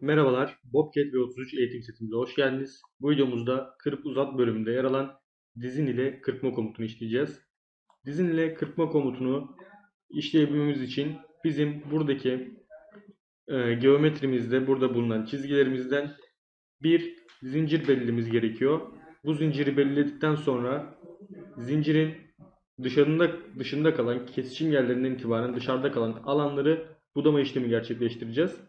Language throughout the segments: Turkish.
Merhabalar, Bobcat V33 eğitim setimize hoş geldiniz. Bu videomuzda kırp uzat bölümünde yer alan dizin ile kırpma komutunu işleyeceğiz. Dizin ile kırpma komutunu işleyebilmemiz için bizim buradaki e, geometrimizde burada bulunan çizgilerimizden bir zincir belirlememiz gerekiyor. Bu zinciri belirledikten sonra zincirin dışarında dışında kalan kesişim yerlerinden itibaren dışarıda kalan alanları budama işlemi gerçekleştireceğiz.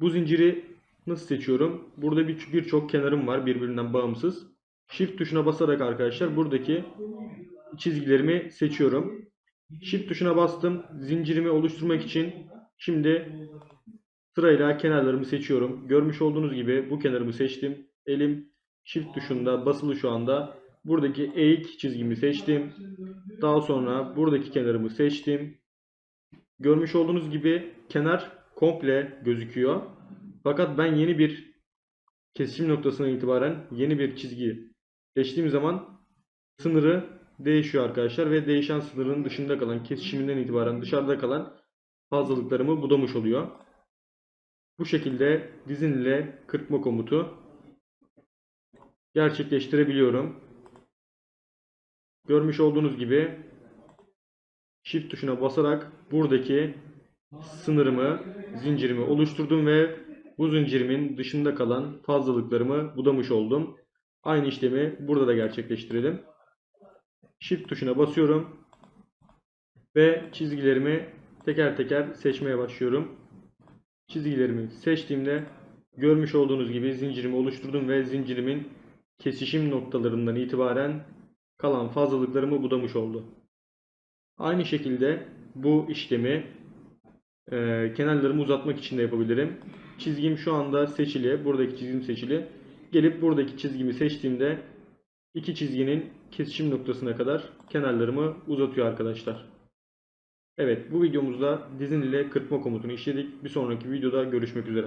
Bu zinciri nasıl seçiyorum? Burada bir birçok kenarım var birbirinden bağımsız. Shift tuşuna basarak arkadaşlar buradaki çizgilerimi seçiyorum. Shift tuşuna bastım. Zincirimi oluşturmak için şimdi sırayla kenarlarımı seçiyorum. Görmüş olduğunuz gibi bu kenarımı seçtim. Elim Shift tuşunda basılı şu anda. Buradaki eğik çizgimi seçtim. Daha sonra buradaki kenarımı seçtim. Görmüş olduğunuz gibi kenar komple gözüküyor. Fakat ben yeni bir kesişim noktasından itibaren yeni bir çizgi seçtiğim zaman sınırı değişiyor arkadaşlar ve değişen sınırın dışında kalan kesişiminden itibaren dışarıda kalan fazlalıklarımı budamış oluyor. Bu şekilde dizin ile kırpma komutu gerçekleştirebiliyorum. Görmüş olduğunuz gibi Shift tuşuna basarak buradaki sınırımı, zincirimi oluşturdum ve bu zincirimin dışında kalan fazlalıklarımı budamış oldum. Aynı işlemi burada da gerçekleştirelim. Shift tuşuna basıyorum ve çizgilerimi teker teker seçmeye başlıyorum. Çizgilerimi seçtiğimde görmüş olduğunuz gibi zincirimi oluşturdum ve zincirimin kesişim noktalarından itibaren kalan fazlalıklarımı budamış oldu. Aynı şekilde bu işlemi e, kenarlarımı uzatmak için de yapabilirim. Çizgim şu anda seçili. Buradaki çizgim seçili. Gelip buradaki çizgimi seçtiğimde iki çizginin kesişim noktasına kadar kenarlarımı uzatıyor arkadaşlar. Evet bu videomuzda dizin ile kırpma komutunu işledik. Bir sonraki videoda görüşmek üzere.